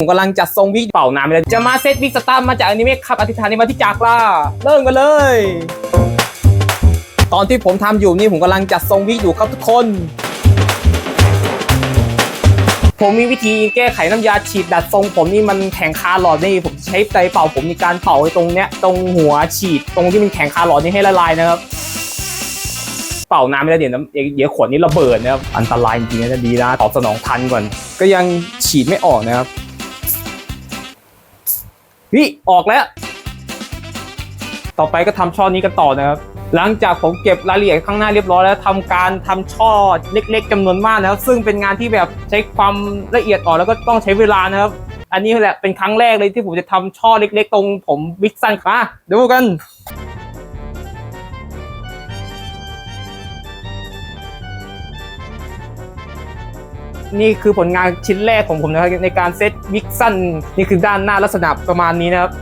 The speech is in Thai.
ผมกำลังจัดทรงวิกเป่านานไปแล้จะมาเซตวิกสตาร์มาจากอนิเมะครับอธิษฐานในมาที่จากล่าเริ่มกันเลย ตอนที่ผมทำอยู่นี่ผมกำลังจัดทรงวิกอยู่ครับทุกคน ผมมีวิธีแก้ไขน้ำยาฉีดดัดทรง ผมนี่มันแข็งคาหลอดนี่ผมใช้ไตเป่าผมในการเป่าตรงเนี้ยตรงหัวฉีดตรงที่มันแข็งคาหลอดนี่ให้ละลายนะครับเป่านานไม่ได้เดี๋ยวน้ำเดี๋ยวขวดนี้ระเบิดนะครับอันตรายจริงๆนะดีนะตอบสนองทันก่อน ก็ยังฉีดไม่ออกนะครับ พี่ออกแล้ว ต่อไปก็ทำช่อนี้กันต่อนะครับ หลังจากผมเก็บรายละเอียดข้างหน้าเรียบร้อยแล้วทำการทำช่อเล็ก ๆจำนวนมากนะครับซึ่งเป็นงานที่แบบใช้ความละเอียดอ่อนแล้วก็ต้องใช้เวลานะครับ อันนี้แหละเป็นครั้งแรกเลยที่ผมจะทำช่อเล็ก ๆ ตรงผมวิกสันค่ะเดี๋ยวดูกัน นี่คือผลงานชิ้นแรกของผมนะครับในการเซตวิกสั้นนี่คือด้านหน้าลักษณะประมาณนี้นะครับ